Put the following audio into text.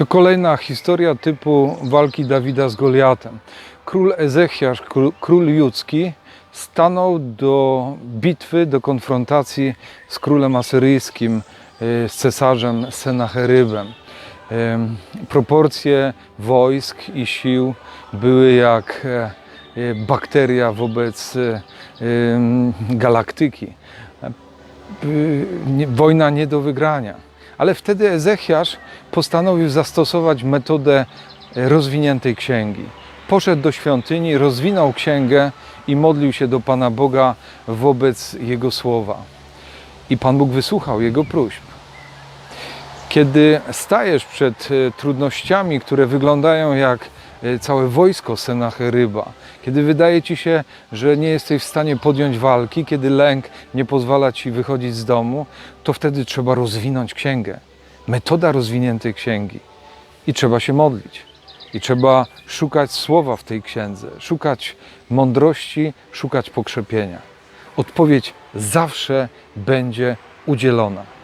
To kolejna historia typu walki Dawida z Goliatem. Król Ezechiasz, król, judzki, stanął do bitwy, do konfrontacji z królem asyryjskim, e, z cesarzem Senacherybem. Em, Proporcje wojsk i sił były jak e, e, bakteria wobec galaktyki. Wojna nie do wygrania. Ale wtedy Ezechiasz postanowił zastosować metodę e, rozwiniętej księgi. Poszedł do świątyni, rozwinął księgę i modlił się do Pana Boga wobec Jego słowa. I Pan Bóg wysłuchał jego próśb. Kiedy stajesz przed e, trudnościami, które wyglądają jak całe wojsko Senacheryba, kiedy wydaje ci się, że nie jesteś w stanie podjąć walki, kiedy lęk nie pozwala ci wychodzić z domu, to wtedy trzeba rozwinąć księgę. Metoda rozwiniętej księgi. I trzeba się modlić. I trzeba szukać słowa w tej księdze, szukać mądrości, szukać pokrzepienia. Odpowiedź zawsze będzie udzielona.